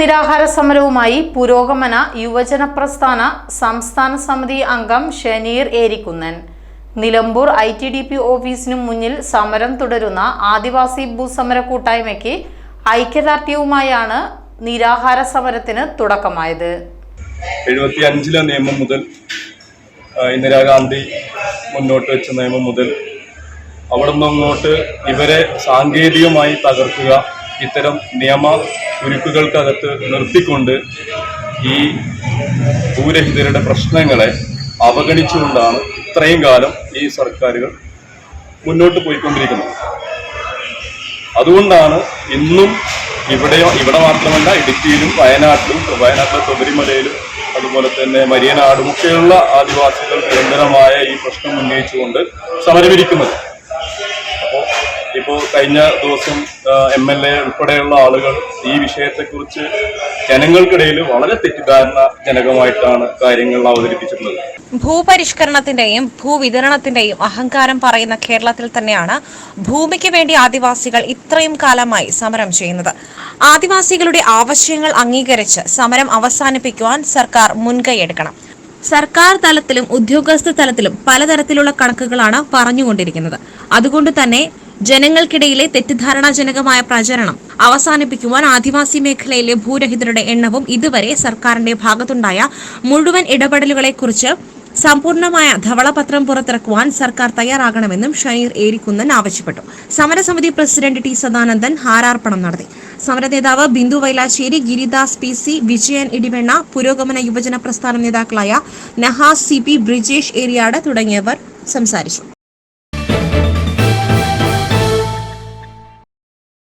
നിരാഹാര സമരവുമായി പുരോഗമന യുവജന പ്രസ്ഥാന സംസ്ഥാന സമിതി അംഗം Shaneer Erikkunnan. Nilambur I T D P ഓഫീസിനു മുന്നിൽ സമരം തുടരുന്ന ആദിവാസി ഭൂസമര കൂട്ടായ്മയ്ക്ക് ഐക്യദാർഢ്യവുമായാണ് നിരാഹാര സമരത്തിന് തുടക്കമായത്. എഴുപത്തി അഞ്ചിലെ നിയമം മുതൽ ഇന്ദിരാഗാന്ധി മുന്നോട്ട് വെച്ച നിയമം മുതൽ അവിടെ നിന്നങ്ങോട്ട് ഇവരെ സാങ്കേതികമായി തകർക്കുക ഇത്തരം നിയമ കുരുക്കുകൾക്കകത്ത് നിർത്തിക്കൊണ്ട് ഈ ഭൂരഹിതരുടെ പ്രശ്നങ്ങളെ അവഗണിച്ചുകൊണ്ടാണ് ഇത്രയും കാലം ഈ സർക്കാരുകൾ മുന്നോട്ട് പോയിക്കൊണ്ടിരിക്കുന്നത്. അതുകൊണ്ടാണ് ഇന്നും ഇവിടെ ഇവിടെ മാത്രമല്ല ഇടുക്കിയിലും വയനാട്ടിലും വയനാട്ടിലെ തൊബരിമലയിലും അതുപോലെ തന്നെ മരിയനാടും ഒക്കെയുള്ള ആദിവാസികൾ നിരന്തരമായ ഈ പ്രശ്നം ഉന്നയിച്ചുകൊണ്ട് സമരമിരിക്കുന്നത്. ഇപ്പോൾ കഴിഞ്ഞ ദിവസം എം എൽ എ ഉൾപ്പെടെയുള്ള ആളുകൾ ഈ വിഷയത്തെക്കുറിച്ച് ജനങ്ങൾക്കിടയിൽ വളരെ തെറ്റിദ്ധാരണ ജനകമായിട്ടാണ് കാര്യങ്ങൾ അവതരിപ്പിച്ചിട്ടുള്ളത്. ഭൂപരിഷ്കരണത്തിന്റെയും ഭൂവിതരണത്തിന്റെയും അഹങ്കാരം പറയുന്ന കേരളത്തിൽ തന്നെയാണ് ഭൂമിക്ക് വേണ്ടി ആദിവാസികൾ ഇത്രയും കാലമായി സമരം ചെയ്യുന്നത്. ആദിവാസികളുടെ ആവശ്യങ്ങൾ അംഗീകരിച്ച് സമരം അവസാനിപ്പിക്കുവാൻ സർക്കാർ മുൻകൈയെടുക്കണം സർക്കാർ തലത്തിലും ഉദ്യോഗസ്ഥ തലത്തിലും പലതരത്തിലുള്ള കണക്കുകളാണ് പറഞ്ഞുകൊണ്ടിരിക്കുന്നത്. അതുകൊണ്ട് തന്നെ ജനങ്ങൾക്കിടയിലെ തെറ്റിദ്ധാരണാജനകമായ പ്രചരണം അവസാനിപ്പിക്കുവാൻ ആദിവാസി മേഖലയിലെ ഭൂരഹിതരുടെ എണ്ണവും ഇതുവരെ സർക്കാരിന്റെ ഭാഗത്തുണ്ടായ മുഴുവൻ ഇടപെടലുകളെക്കുറിച്ച് സമ്പൂർണമായ ധവളപത്രം പുറത്തിറക്കുവാൻ സർക്കാർ തയ്യാറാകണമെന്നും ഷനീർ ഏരിക്കുന്നൻ ആവശ്യപ്പെട്ടു. സമരസമിതി പ്രസിഡന്റ് ടി സദാനന്ദൻ ഹാരാർപ്പണം നടത്തി. സമര നേതാവ് ബിന്ദു വൈലാശ്ശേരി ഗിരിദാസ് പി സി വിജയൻ ഇടിവെണ്ണ പുരോഗമന യുവജന പ്രസ്ഥാന നേതാക്കളായ നഹാസ് സി പി ബ്രിജേഷ് ഏരിയാട് തുടങ്ങിയവർ സംസാരിച്ചു.